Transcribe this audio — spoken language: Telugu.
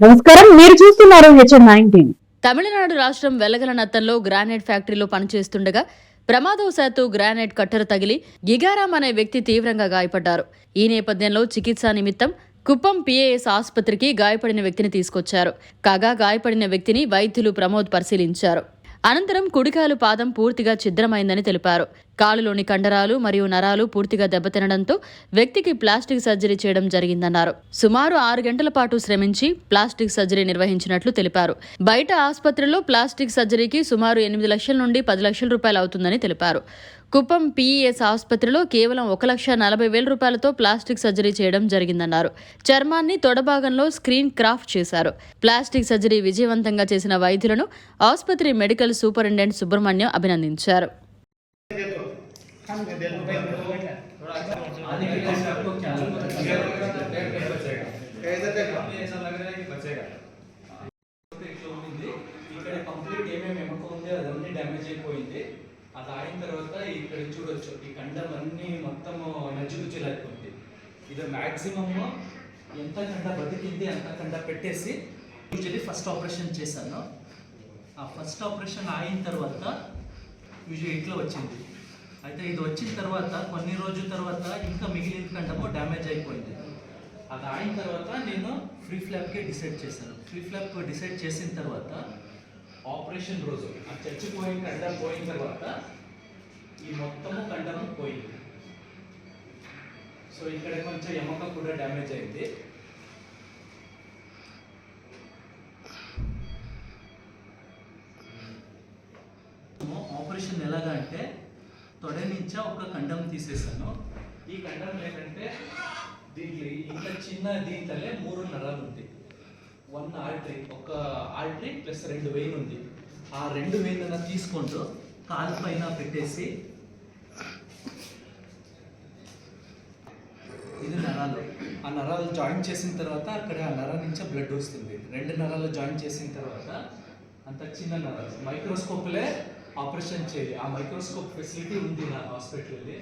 నమస్కారం. మీరు చూస్తున్నారు హెచ్ఎన్ నైన్టీన్ తమిళనాడు రాష్ట్రం వెలగల నత్తంలో గ్రానైట్ ఫ్యాక్టరీలో పనిచేస్తుండగా ప్రమాదవశాత్తు గ్రానైట్ కట్టరు తగిలి గిగారాం అనే వ్యక్తి తీవ్రంగా గాయపడ్డారు. ఈ నేపథ్యంలో చికిత్సా నిమిత్తం కుప్పం పిఏఎస్ ఆసుపత్రికి గాయపడిన వ్యక్తిని తీసుకొచ్చారు. కాగా గాయపడిన వ్యక్తిని వైద్యులు ప్రమోద్ పరిశీలించారు. అనంతరం కుడికాలు పాదం పూర్తిగా ఛిద్రమైందని తెలిపారు. కాలులోని కండరాలు మరియు నరాలు పూర్తిగా దెబ్బతినడంతో వ్యక్తికి ప్లాస్టిక్ సర్జరీ చేయడం జరిగిందన్నారు. సుమారు ఆరు గంటల పాటు శ్రమించి ప్లాస్టిక్ సర్జరీ నిర్వహించినట్లు తెలిపారు. బయట ఆసుపత్రిలో ప్లాస్టిక్ సర్జరీకి సుమారు ఎనిమిది లక్షల నుండి పది లక్షల రూపాయలు అవుతుందని తెలిపారు. కుప్పం పీఈఎస్ ఆసుపత్రిలో కేవలం ఒక లక్ష నలభై వేల రూపాయలతో ప్లాస్టిక్ సర్జరీ చేయడం జరిగిందన్నారు. చర్మాన్ని తొడభాగంలో స్క్రీన్ క్రాఫ్ట్ చేశారు. ప్లాస్టిక్ సర్జరీ విజయవంతంగా చేసిన వైద్యులను ఆసుపత్రి మెడికల్ సూపరింటెండెంట్ సుబ్రహ్మణ్యం అభినందించారు. ఏదైతే అది ఆడిన తర్వాత ఇక్కడ చూడొచ్చు. ఈ కండం అన్నీ మొత్తం నజ్జుగుచ్చులైపోయింది ఇది మ్యాక్సిమమ్ ఎంత కండ బతికింది అంత కండ పెట్టేసి యూజువలీ ఫస్ట్ ఆపరేషన్ చేశాను. ఆ ఫస్ట్ ఆపరేషన్ అయిన తర్వాత యూజువల్ ఇట్లా వచ్చింది. అయితే ఇది వచ్చిన తర్వాత కొన్ని రోజుల తర్వాత ఇంకా మిగిలిన కండము డ్యామేజ్ అయిపోయింది. అది అయిన తర్వాత నేను ఫ్రీ ఫ్లాప్కే డిసైడ్ చేశాను. ఫ్రీ ఫ్లాప్ డిసైడ్ చేసిన తర్వాత ఆపరేషన్ రోజు. ఆ చచ్చిపోయిన కండం పోయిన తర్వాత ఈ మొత్తము కండము పోయింది. సో ఇక్కడ కొంచెం ఎముక కూడా డ్యామేజ్ అయింది. ఆపరేషన్ ఎలాగా అంటే తొడ నుంచి ఒక కండం తీసేసాను. ఈ కండం ఏంటంటే దీంట్లో ఇంత చిన్న దీంతలే మూడు నరాలు ఉంది వన్ ఆర్టరీ ఒక ఆర్టరీ ప్లస్ రెండు వెయిన్ ఉంది. ఆ రెండు వేలు తీసుకుంటూ కాలు పైన పెట్టేసి ఇది నరాలు. ఆ నరాలు జాయిన్ చేసిన తర్వాత అక్కడ ఆ నర నుంచి బ్లడ్ వస్తుంది. రెండు నరాలు జాయిన్ చేసిన తర్వాత అంత చిన్న నరాలు. మైక్రోస్కోప్లే ఆపరేషన్ చేయాలి ఆ మైక్రోస్కోప్ ఫెసిలిటీ ఉంది నా హాస్పిటల్లో